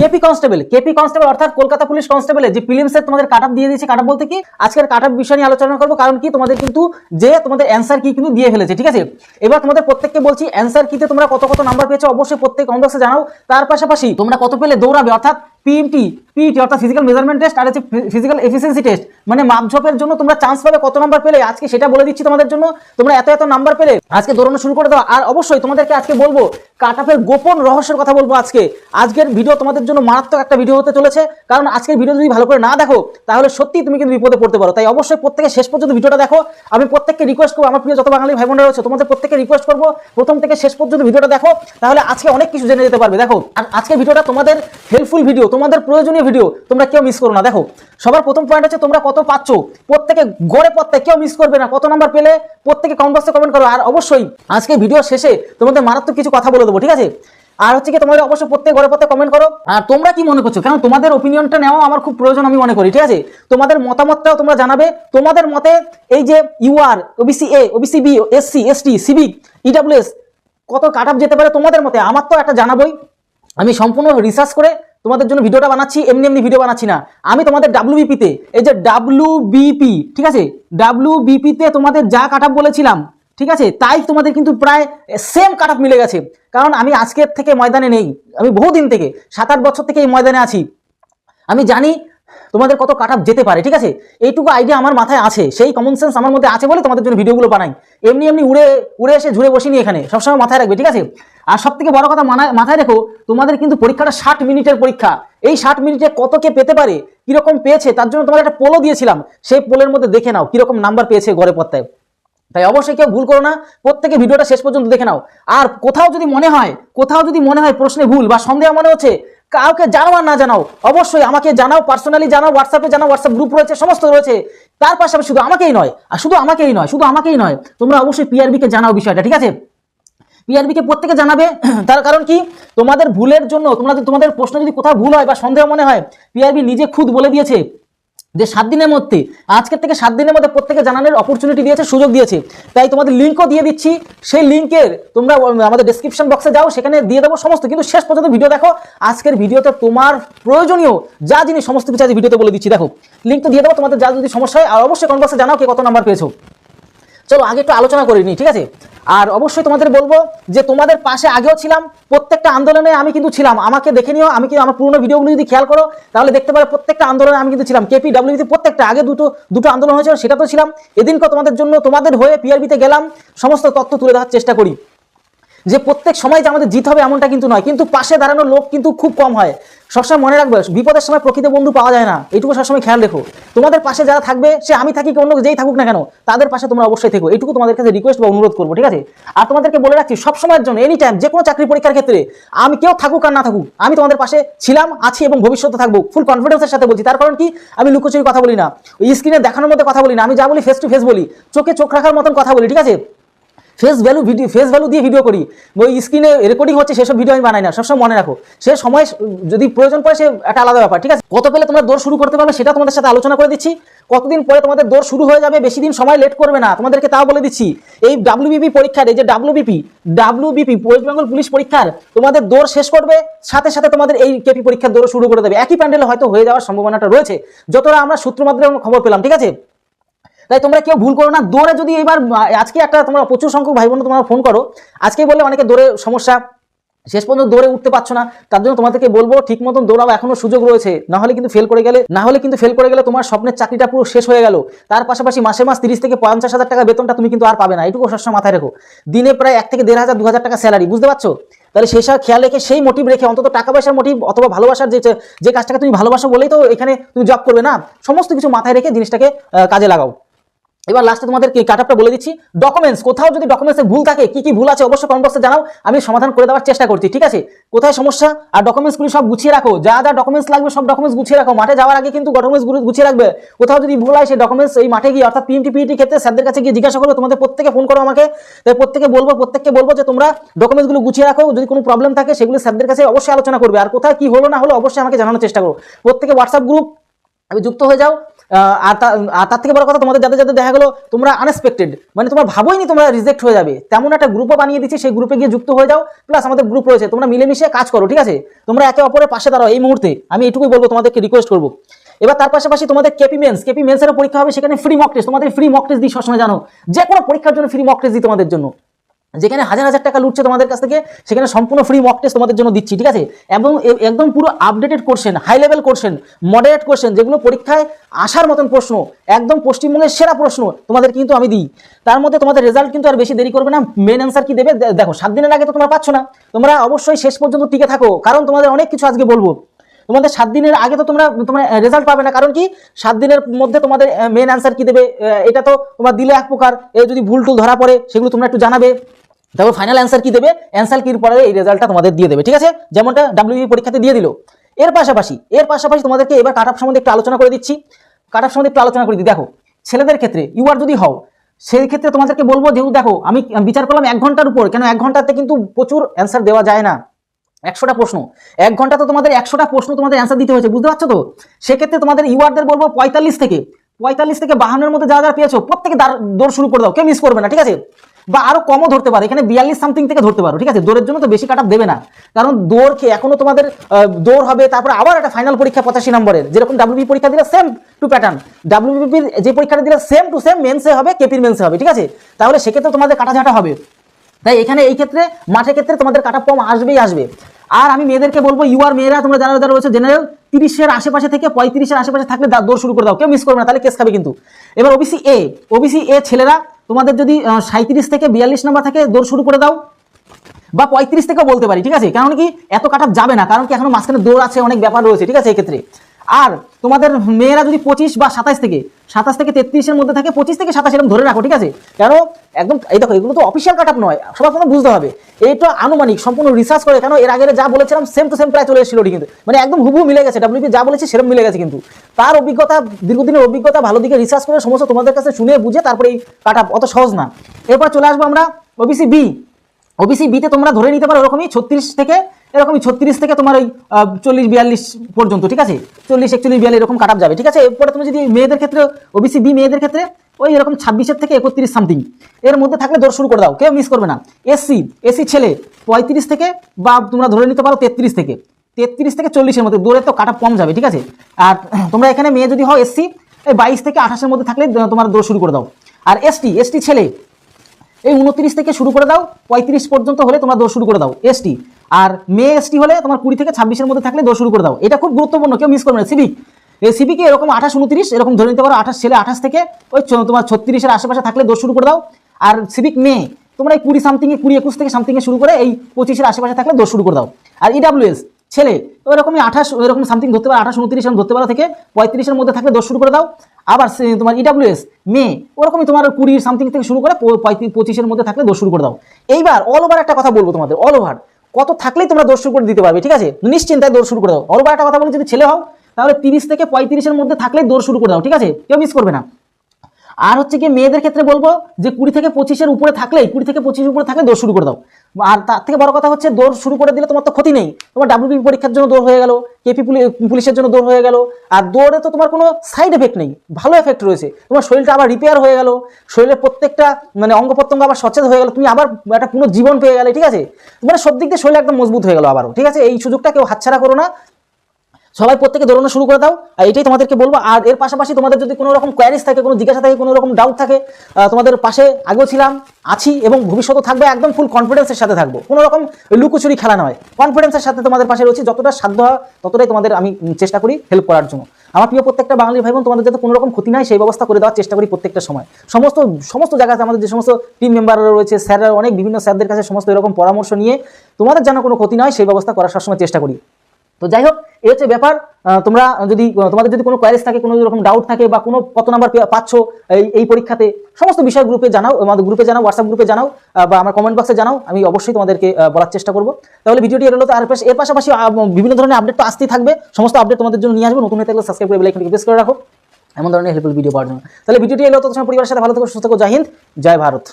KP constable KP constable অর্থাৎ Kolkata police কনস্টেবলে যে প্রিলিমসের তোমাদের কাট আপ দিয়ে দিয়েছে কাট আপ বলতে কি? আজকের কাট আপ বিষয় নিয়ে আলোচনা করব, কারণ কি? তোমাদের কিন্তু যে তোমাদের অ্যান্সার কি কিন্তু দিয়ে ফেলেছে, ঠিক আছে? এবার তোমাদের প্রত্যেককে বলছি অ্যান্সার কিতে তোমরা কত কত নাম্বার পেয়েছ, অবশ্যই প্রত্যেক কমবক্সে জানাও। তার পাশাপাশি তোমরা কত পেলে দৌড়াবে, অর্থাৎ পিএমটি পিইটি অর্থাৎ ফিজিক্যাল মেজারমেন্ট টেস্ট আর হচ্ছে ফিজিক্যাল এফিসিয়েন্সি টেস্ট মানে মাপঝোপের জন্য তোমরা চান্স পাবে কত নাম্বার পেলে। আজকে সেটা বলে দিচ্ছি তোমাদের জন্য। তোমরা এত এত নাম্বার পেলে। আজকে দৌড়ানো শুরু করে দাও। আর অবশ্যই তোমাদেরকে আজকে বলব কাটাপের গোপন রহস্যের কথা বলব আজকে। আজকের ভিডিও তোমাদের জন্য মারাত্মক একটা ভিডিও হতে চলেছে। কারণ আজকের ভিডিও যদি ভালো করে না দেখো, তাহলে সত্যি তুমি কিন্তু বিপদে পড়তে পারো। তাই অবশ্যই প্রত্যেকে শেষ পর্যন্ত ভিডিওটা দেখো। আমি প্রত্যেককে রিকোয়েস্ট করব, আমার প্রিয় যত বাঙালি ভাই বোনেরা রয়েছে, তোমাদের প্রত্যেককে রিকোয়েস্ট করব, প্রথম থেকে শেষ পর্যন্ত ভিডিওটা দেখো। তাহলে আজকে অনেক কিছু জেনে যেতে পারবে। দেখো, আর আজকের ভিডিওটা তোমাদের হেল্পফুল ভিডিও তোমাদের প্রয়োজনীয় ভিডিও তোমরা কেউ মিস করো না। দেখো, সবার প্রথম পয়েন্ট হচ্ছে তোমরা কত পাচ্ছ? প্রত্যেকে গড়ে পত্তে কেউ মিস করবে না। কত নাম্বার পেলে প্রত্যেকে কম বক্সে কমেন্ট করো। আর অবশ্যই আজকে ভিডিও শেষে তোমাদের মারাত্মক কিছু কথা বলে দেবো, ঠিক আছে? আর হচ্ছে কি, তোমাদের অবশ্যই প্রত্যেক ঘরে পথে কমেন্ট করো। আর তোমরা কি মনে করছ? কারণ তোমাদের ওপিনিয়নটা নেওয়া আমার খুব প্রয়োজন আমি মনে করি, ঠিক আছে? তোমাদের মতামতটাও তোমরা জানাবে। তোমাদের মতে এই যে UR OBC A OBC B SC ST civic EWS কত কাট যেতে পারে তোমাদের মতে? আমার তো একটা জানাবই। আমি সম্পূর্ণ রিসার্চ করে তোমাদের জন্য ভিডিওটা বানাচ্ছি, এমনি এমনি ভিডিও বানাচ্ছি না। আমি তোমাদের ডাব্লিউবিপিতে এই যে ডাব্লিউবিপি ঠিক আছে? ডাব্লিউবিপিতে তোমাদের যা কাট বলেছিলাম, ঠিক আছে? তাই তোমাদের কিন্তু প্রায় সেম কাট মিলে গেছে। কারণ আমি আজকের থেকে ময়দানে নেই। আমি বহুদিন থেকে, সাত আট বছর থেকে এই ময়দানে আছি। আমি জানি তোমাদের কত কাট যেতে পারে, ঠিক আছে? এইটুকু আইডিয়া আমার মাথায় আছে, সেই কমন সেন্স আমার মধ্যে আছে বলে তোমাদের জন্য ভিডিওগুলো বানাই। এমনি এমনি উড়ে উড়ে এসে ঝুড়ে বসিনি এখানে, সবসময় মাথায় রাখবে, ঠিক আছে? আর সব থেকে বড় কথা মানায়- মাথায় রেখো, তোমাদের কিন্তু পরীক্ষাটা ষাট মিনিটের পরীক্ষা। এই ষাট মিনিটে কত কে পেতে পারে, কীরকম পেয়েছে, তার জন্য তোমাদের একটা পোলও দিয়েছিলাম। সেই পোলের মধ্যে দেখে নাও, কীরকম নাম্বার পেয়েছে গড়ে পত্তায় তাই অবশ্যই কেউ ভুল করো না, প্রত্যেকে ভিডিওটা শেষ পর্যন্ত দেখে নাও। আর কোথাও যদি মনে হয়, কোথাও যদি মনে হয় প্রশ্নে ভুল বা সন্দেহ মনে হচ্ছে কাউকে জানাও আর না জানাও, অবশ্যই আমাকে জানাও পার্সোনালি জানাও হোয়াটসঅ্যাপে জানাও হোয়াটসঅ্যাপ গ্রুপ রয়েছে, সমস্ত রয়েছে। তার পাশাপাশি শুধু আমাকেই নয়, আর শুধু আমাকেই নয়, শুধু আমাকেই নয়, তোমরা অবশ্যই পিআরবিকে জানাও বিষয়টা, ঠিক আছে? পিআরবি কে প্রত্যেকে জানাবে, তার কারণ কি? তোমাদের ভুলের জন্য তোমরা তোমাদের প্রশ্ন যদি কোথাও ভুল হয় বা সন্দেহ মনে হয় পিআরবি নিজে খুদ বলে দিয়েছে। যে সাত দিনের মধ্যে, আজকের থেকে সাত দিনের মধ্যে প্রত্যেকে জানানোর অপরচুনিটি দিয়েছে, সুযোগ দিয়েছে। তাই তোমাদের লিঙ্কও দিয়ে দিচ্ছি। সেই লিঙ্কের তোমরা আমাদের ডিসক্রিপশন বক্সে যাও, সেখানে দিয়ে দেবো সমস্ত। কিন্তু শেষ পর্যন্ত ভিডিও দেখো। আজকের ভিডিওতে তোমার প্রয়োজনীয় যা জিনিস, সমস্ত কিছু আজ ভিডিওতে বলে দিচ্ছি। দেখো লিঙ্ক তো দিয়ে দেবো। তোমাদের যা যদি সমস্যা হয়, আর অবশ্যই কোন বক্সে জানাও কে কত নাম্বার পেয়েছ। চলো, আগে একটু আলোচনা করে নিই, ঠিক আছে? আর অবশ্যই তোমাদের বলব যে তোমাদের পাশে আগেও ছিলাম, প্রত্যেকটা আন্দোলনে আমি কিন্তু ছিলাম। আমাকে দেখে নিও, আমি কিন্তু আমার পুরোনো ভিডিওগুলো যদি খেয়াল করো, তাহলে দেখতে পারো প্রত্যেকটা আন্দোলনে আমি কিন্তু ছিলাম। কেপি ডাব্লিউবিতে প্রত্যেকটা, আগে দুটো দুটো আন্দোলন হয়েছিল, সেটা তো ছিলাম। এদিনকে তোমাদের জন্য তোমাদের হয়ে পিআরবিতে গেলাম, সমস্ত তথ্য তুলে দেওয়ার চেষ্টা করি। যে প্রত্যেক সময় যে আমাদের জিত হবে এমনটা কিন্তু নয়, কিন্তু পাশে দাঁড়ানোর লোক কিন্তু খুব কম হয়। সবসময় মনে রাখবে, বিপদের সময় প্রকৃত বন্ধু পাওয়া যায় না। এইটুকু সবসময় খেয়াল রেখো। তোমাদের পাশে যারা থাকবে, সে আমি থাকি অন্য যেই থাকুক না কেন, তাদের পাশে তোমরা অবশ্যই থেকো। এইটুকু তোমাদের কাছে রিকোয়েস্ট বা অনুরোধ করব, ঠিক আছে? আর তোমাদেরকে বলে রাখছি, সবসময়ের জন্য এনি টাইম যে কোনো চাকরি পরীক্ষার ক্ষেত্রে, আমি কেউ থাকুক আর না থাকুক, আমি তোমাদের পাশে ছিলাম, আছি এবং ভবিষ্যতে থাকব ফুল কনফিডেন্সের সাথে বলছি। তার কারণ কি? আমি লুকোচুরি কথা বলি না। ওই স্ক্রিনে দেখানোর মধ্যে কথা বলি না। আমি যা বলি ফেস টু ফেস বলি। চোখে চোখ রাখার মতন কথা বলি, ঠিক আছে? Face value video face value দিয়ে ভিডিও করি। ওই স্ক্রিনে রেকর্ডিং হচ্ছে, সেসব ভিডিও আমি বানাই না, সবসময় মনে রাখো। সে সময়, যদি প্রয়োজন পড়ে সে একটা আলাদা ব্যাপার, ঠিক আছে? কত পেলে তোমরা দৌড় শুরু করতে পারবে সেটা তোমাদের সাথে আলোচনা করে দিচ্ছি। কতদিন পরে তোমাদের দৌড় শুরু হয়ে যাবে, বেশি দিন সময় লেট করবে না, তোমাদেরকে তাও বলে দিচ্ছি। এই ডাব্লিউবিপি পরীক্ষার, এই যে WBP WBP West Bengal police পরীক্ষার, তোমাদের দৌড় শেষ করবে, সাথে সাথে তোমাদের এই কেপি পরীক্ষার দৌড় শুরু করে দেবে। একই প্যান্ডেলে হয়তো হয়ে যাওয়ার সম্ভাবনাটা রয়েছে। যতটা আমরা সূত্র মাধ্যমে খবর পেলাম, ঠিক আছে? তাই তোমরা কেউ ভুল করো না। দৌড়ে যদি এবার আজকে একটা তোমরা প্রচুর সংখ্যক ভাই বোন তোমরা ফোন করো আজকে বললে অনেকে দৌড়ে সমস্যা। শেষ পর্যন্ত দৌড়ে উঠতে পারছ না। তার জন্য তোমাদেরকে বলব, ঠিক মতন দৌড়াও এখনও সুযোগ রয়েছে। না হলে কিন্তু ফেল করে গেলে না হলে কিন্তু ফেল করে গেলে তোমার স্বপ্নের চাকরিটা পুরো শেষ হয়ে গেল। তার পাশাপাশি মাসে মাস তিরিশ থেকে পঞ্চাশ হাজার টাকা বেতনটা তুমি কিন্তু আর পাবে না। এটুকু সবসময় মাথায় রেখো। দিনে প্রায় এক থেকে দেড় হাজার, দু হাজার টাকা স্যালারি বুঝতে পারছ? তাহলে সেই সব খেয়াল রেখে সেই মোটিভ রেখে অন্তত টাকা পয়সার মোটিভ অথবা ভালোবাসার যে যে কাজটাকে তুমি ভালোবাসো বলেই তো এখানে তুমি জব করবে না। সমস্ত কিছু মাথায় রেখে জিনিসটাকে কাজে লাগাও। এবার লাস্টে তোমাদের কি কাট বলে দিচ্ছি। ডকুমেন্টস কোথাও যদি ডকুমেন্টসে ভুল থাকে, কি কি ভুল আছে অবশ্যই কমেন্ট বক্সে জানাও, আমি সমাধান করে দেওয়ার চেষ্টা করছি, ঠিক আছে? কোথায় সমস্যা? আর ডকুমেন্টসগুলি সব গুছিয়ে রাখো, যা যা ডকুমেন্টস লাগবে সব ডকুমেন্টস গুছিয়ে রাখো, মাঠে যাওয়ার আগে কিন্তু ডকুমেন্টসগুলো গুছিয়ে রাখবে। কোথাও যদি ভুল হয় সেই ডকুমেন্টস এই মাঠে গিয়ে, অর্থাৎ পিএমটি পিইটি ক্ষেত্রে স্যারদের কাছে গিয়ে জিজ্ঞাসা করবে তোমাদের প্রত্যেকে ফোন করো আমাকে, তাই প্রত্যেকে বলব, প্রত্যেককে বলব যে তোমরা ডকুমেন্টসগুলো গুছিয়ে রাখো, যদি কোনো প্রবলেম থাকে সেগুলো স্যারদের কাছে অবশ্যই আলোচনা করবে। আর কোথায় কি হলো না হলো অবশ্যই আমাকে জানানোর চেষ্টা করো। প্রত্যেকে হোয়াটসঅ্যাপ গ্রুপ আমি যুক্ত হয়ে যাও। আর তার থেকে বড় কথা তোমাদের যাদের যাদের দেখা গেলো, তোমরা আনএক্সপেক্টেড মানে তোমরা ভাবোইনি তোমরা রিজেক্ট হয়ে যাবে। তেমন একটা গ্রুপও বানিয়ে দিচ্ছি, সেই গ্রুপে গিয়ে যুক্ত হয়ে যাও। প্লাস আমাদের গ্রুপ রয়েছে, তোমরা মিলেমিশে কাজ করো, ঠিক আছে? তোমরা একে অপরের পাশে দাঁড়াও, এই মুহূর্তে। আমি এটুকুই বলব, তোমাদেরকে রিকোয়েস্ট করব। এবার তার পাশাপাশি তোমাদের কেপি মেন্স কেপি মেন্সেরও পরীক্ষা হবে, সেখানে ফ্রি মক টেস্ট তোমাদের ফ্রি মক টেস্ট দিই সবসময় জানো। যে কোনো পরীক্ষার জন্য ফ্রি মক টেস্ট দিই তোমাদের জন্য। যেখানে হাজার হাজার টাকা লুটছে তোমাদের কাছ থেকে, সেখানে সম্পূর্ণ ফ্রি মক টেস্ট তোমাদের জন্য দিচ্ছি, ঠিক আছে? এবং একদম পুরো updated question high level question moderate question যেগুলো পরীক্ষায় আসার মতন প্রশ্ন, একদম পশ্চিমবঙ্গের সেরা প্রশ্ন তোমাদের কিন্তু আমি দিই। তার মধ্যে তোমাদের রেজাল্ট কিন্তু আর বেশি দেরি করবে না মেন অ্যান্সার কি দেবে? দেখো, সাত দিনের আগে তো তোমরা পাচ্ছ না, তোমরা অবশ্যই শেষ পর্যন্ত টিকে থাকো, কারণ তোমাদের অনেক কিছু আজকে বলব। তোমাদের সাত দিনের আগে তো তোমরা তোমরা রেজাল্ট পাবে না। কারণ কি? সাত দিনের মধ্যে তোমাদের মেন অ্যান্সার কি দেবে? এটা তো তোমার দিলে এক প্রকার। এ যদি ভুল টুল ধরা পড়ে, সেগুলো তোমরা একটু জানাবে। তারপর ফাইনাল অ্যান্সার কি দেবে? অ্যান্সার কির পরে এই রেজাল্টটা তোমাদের দিয়ে দেবে। ঠিক আছে? যেমনটা ডাব্লিউবি পরীক্ষাতে দিয়ে দিল। এর পাশাপাশি এর পাশাপাশি তোমাদেরকে এবার কাট সম্বন্ধে একটু আলোচনা করে দিচ্ছি। কাট সম্বন্ধে একটু আলোচনা করে দিই। দেখো, ছেলেদের ক্ষেত্রে ইউআর যদি হও, সেই ক্ষেত্রে তোমাদেরকে বলব যেহেতু দেখো, আমি বিচার করলাম এক ঘণ্টার উপর। কেন এক ঘন্টাতে কিন্তু প্রচুর অ্যান্সার দেওয়া যায় না। একশোটা প্রশ্ন। এক ঘণ্টা তো তোমাদের একশোটা প্রশ্ন তোমাদের অ্যান্সার দিতে হয়েছে, বুঝতে পারছ তো? সেক্ষেত্রে তোমাদের ইউআরদের বলব পঁয়তাল্লিশ থেকে পঁয়তাল্লিশ থেকে বাহান্নের মধ্যে যা যা পেয়েছ, প্রত্যেকে দাঁড়- শুরু করে দাও, কেউ মিস করবে না, ঠিক আছে? বা আরও কমও ধরতে পারে, এখানে বিয়াল্লিশ সামথিং থেকে ধরতে পারো, ঠিক আছে? দৌড়ের জন্য তো বেশি কাট দেবে না। কারণ দৌড় খেয়ে এখনও তোমাদের দৌড় হবে, তারপর আবার একটা ফাইনাল পরীক্ষা পঁচাশি নম্বরের, যেরকম ডাব্লিউবি পরীক্ষা দিলে সেম টু প্যাটার্ন ডাব্লিউবিপির যে পরীক্ষাটা দিলে সেম টু সেম মেন্সে হবে কেপির মেন্সে হবে, ঠিক আছে? তাহলে সেক্ষেত্রে তোমাদের কাটাঝাটা হবে। তাই এখানে এই ক্ষেত্রে, মাঠের ক্ষেত্রে তোমাদের কাটা কম আসবেই আসবে। আর আমি মেয়েদেরকে বলব ইউআর মেয়েরা, তোমরা যারা যারা রয়েছে জেনারেল তিরিশের আশেপাশে থেকে পঁয়ত্রিশের আশেপাশে থাকলে দৌড় শুরু করে দাও। কেউ মিস করবে না, তাহলে কেস খাবে কিন্তু। এবার ওবিসি এ ওবিসি এ ছেলেরা, তোমাদের যদি সাঁত্রিশ থেকে বিয়াল্লিশ নম্বর থেকে, দৌড় শুরু করে দাও। বা পঁয়ত্রিশ থেকেও বলতে পারি, ঠিক আছে? কারণ কি, এত কাটা যাবে না, কারণ কি এখনও মাঝখানে দৌড় আছে, অনেক ব্যাপার রয়েছে, ঠিক আছে এক্ষেত্রে আর তোমাদের মেয়েরা যদি পঁচিশ বা সাতাশ থেকে সাতাশ থেকে তেত্রিশের মধ্যে থাকে, পঁচিশ থেকে সাতাশ এরকম ধরে রাখো, ঠিক আছে? কেন? একদম, এই দেখো, এগুলো তো অফিসিয়াল কাট আপ নয়, সবার প্রথমে বুঝতে হবে এটা আনুমানিক, সম্পূর্ণ রিসার্চ করে, কেন এর আগে যা বলেছিলাম সেম টু সেম প্রায় চলে এসেছিল কিন্তু মানে একদম হুবু মিলে গেছে ডাব্লিউপি যা বলেছে সেরকম মিলে গেছে কিন্তু। তার অভিজ্ঞতা, দীর্ঘদিনের অভিজ্ঞতা, ভালো দিকে রিসার্চ করে, সমস্ত তোমাদের কাছে শুনে বুঝে তারপরে এই কাট অত সহজ না। এরপর চলে আসব আমরা ওবিসি বি ওবিসি বিতে তোমরা ধরে নিতে পারো, ওরকমই ছত্রিশ থেকে এরকমই ছত্রিশ থেকে তোমার ওই চল্লিশ, বিয়াল্লিশ পর্যন্ত, ঠিক আছে? চল্লিশ, একচল্লিশ, বিয়াল্লিশ এরকম কাটাপ যাবে, ঠিক আছে? এরপরে তুমি যদি মেয়েদের ক্ষেত্রে ওবিসি বি মেয়েদের ক্ষেত্রে, ওই এরকম ছাব্বিশের থেকে একত্রিশ সামথিং এর মধ্যে থাকলে দৌড় শুরু করে দাও, কেউ মিস করবে না। এসসি এসি ছেলে, পঁয়ত্রিশ থেকে বা তোমরা ধরে নিতে পারো তেত্রিশ থেকে তেত্রিশ থেকে চল্লিশের মধ্যে, দৌড়ে তো কাটা কম যাবে, ঠিক আছে? আর তোমরা এখানে মেয়ে যদি হও এসসি এই বাইশ থেকে আঠাশের মধ্যে থাকলে তোমার দৌড় শুরু করে দাও। আর এসটি এসটি ছেলে, এই উনত্রিশ থেকে শুরু করে দাও, পঁয়ত্রিশ পর্যন্ত হলে তোমরা দৌড় শুরু করে দাও। এসটি আর মেয়ে এসটি হলে তোমার কুড়ি থেকে ছাব্বিশের মধ্যে থাকলে দৌড় শুরু করে দাও। এটা খুব গুরুত্বপূর্ণ, কেউ মিস করবে না। সিভিক, এই সিভিকে এরকম আঠাশ, উনত্রিশ, এরকম ধরে নিতে পারো, আঠাশ ছেলে, আঠাশ থেকে, ওই তোমার ছত্রিশের আশেপাশে থাকলে দৌড় শুরু করে দাও। আর সিভিক মেয়ে, তোমরা এই কুড়ি সামথিংয়ে কুড়ি একুশ থেকে সামথিংয়ে শুরু করে এই পঁচিশের আশেপাশে থাকলে দৌড় শুরু করে দাও। আর ইডাব্লিউএস ছেলে ওইরকমই আঠাশ ওইরকম সামথিং ধরতে পারো, আঠাশ, উনত্রিশ এরকম ধরতে পারো থেকে পঁয়ত্রিশের মধ্যে থাকলে দৌড় শুরু করে দাও। আবার তোমার ইডাব্লিউএস মেয়ে, ওরকমই তোমার কুড়ি সামথিং থেকে শুরু করে পঁয়ত্রিশ, পঁচিশের মধ্যে থাকলে দৌড় শুরু করে দাও। এইবার অল ওভার একটা কথা বলব তোমাদের অল ওভার কত থাকলেই তোমরা দৌড় শুরু করে দিতে পারবে, ঠিক আছে? নিশ্চিন্তায় দৌড় শুরু করে দাও। অল্প একটা কথা বলি, যদি ছেলে হও, তাহলে তিরিশ থেকে পঁয়ত্রিশের মধ্যে থাকলেই দৌড় শুরু করে দাও, ঠিক আছে? কেউ মিস করবে না। আর হচ্ছে কি মেয়েদের ক্ষেত্রে বলব যে কুড়ি থেকে পঁচিশের উপরে থাকলেই, কুড়ি থেকে পঁচিশের উপরে থাকলে দৌড় শুরু করে দাও। আর তার থেকে বড় কথা হচ্ছে দৌড় শুরু করে দিলে তোমার তো ক্ষতি নেই। তোমার ডাব্লিউবি পরীক্ষার জন্য দৌড় হয়ে গেল কেপি পুলিশের জন্য দৌড় হয়ে গেল, আর দৌড়ে তো তোমার কোনো সাইড এফেক্ট নেই, ভালো এফেক্ট রয়েছে। তোমার শরীরটা আবার রিপেয়ার হয়ে গেল শরীরের প্রত্যেকটা মানে অঙ্গ প্রত্যঙ্গ আবার সচেত হয়ে গেল, তুমি আবার একটা পুরো জীবন পেয়ে গেলে, ঠিক আছে? মানে সব দিক দিয়ে শরীর একদম মজবুত হয়ে গেল আবারও, ঠিক আছে? এই সুযোগটা কেউ হাতছাড়া করো না সবাই প্রত্যেকে দৌড়ানো শুরু করে দাও। আর এটাই তোমাদেরকে বলব। আর এর পাশাপাশি তোমাদের যদি কোনো রকম কোয়ারিজ থাকে, কোনো জিজ্ঞাসা থাকে, কোনো রকম ডাউট থাকে তোমাদের পাশে আগেও ছিলাম, আছি এবং ভবিষ্যতে থাকবে, একদম ফুল কনফিডেন্সের সাথে থাকব। কোনো রকম লুকোচুরি খেলা নয়। কনফিডেন্সের সাথে তোমাদের পাশে রয়েছে। যতটা সাধ্য হয়, ততটাই তোমাদের আমি চেষ্টা করি হেল্প করার জন্য। আমার প্রিয় প্রত্যেকটা বাঙালি ভাই বোন, তোমাদের যাতে কোনো রকম ক্ষতি নাই, সেই ব্যবস্থা করে দেওয়ার চেষ্টা করি প্রত্যেকটা সময়। সমস্ত সমস্ত জায়গাতে আমাদের যে সমস্ত টিম মেম্বাররা রয়েছে, স্যাররা, অনেক বিভিন্ন স্যারদের কাছে সমস্ত এরকম পরামর্শ নিয়ে তোমাদের যেন কোনো ক্ষতি নয়, সেই ব্যবস্থা করার সবসময় চেষ্টা করি। তো যাই হোক এই হচ্ছে ব্যাপার। তোমরা যদি তোমাদের যদি কোনো কোয়ারিজ থাকে, কোনো রকম ডাউট থাকে বা কোনো কত নাম্বার পাচ্ছ এই এই পরীক্ষাতে, সমস্ত বিষয় গ্রুপে জানাও, আমাদের গ্রুপে জানাও হোয়াটসঅ্যাপ গ্রুপে জানাও বা আমার কমেন্ট বক্সে জানাও, আমি অবশ্যই তোমাদেরকে বলার চেষ্টা করব। তাহলে ভিডিওটি এর হলো তো আর এর পাশাপাশি বিভিন্ন ধরনের আপডেট তো আসতেই থাকবে। সমস্ত আপডেট তোমাদের জন্য নিয়ে আসব। নতুন হয়ে থাকলে সাবস্ক্রাইব করে বেলাইকনটি প্রেস করে রাখো। এমন ধরনের হেল্পফুল ভিডিও পাওয়ার জন্য। তাহলে ভিডিওটি এলো তো তোমার পরিবারের সাথে ভালো থেকো, সুস্থ থেকো, জয় হিন্দ, জয় ভারত।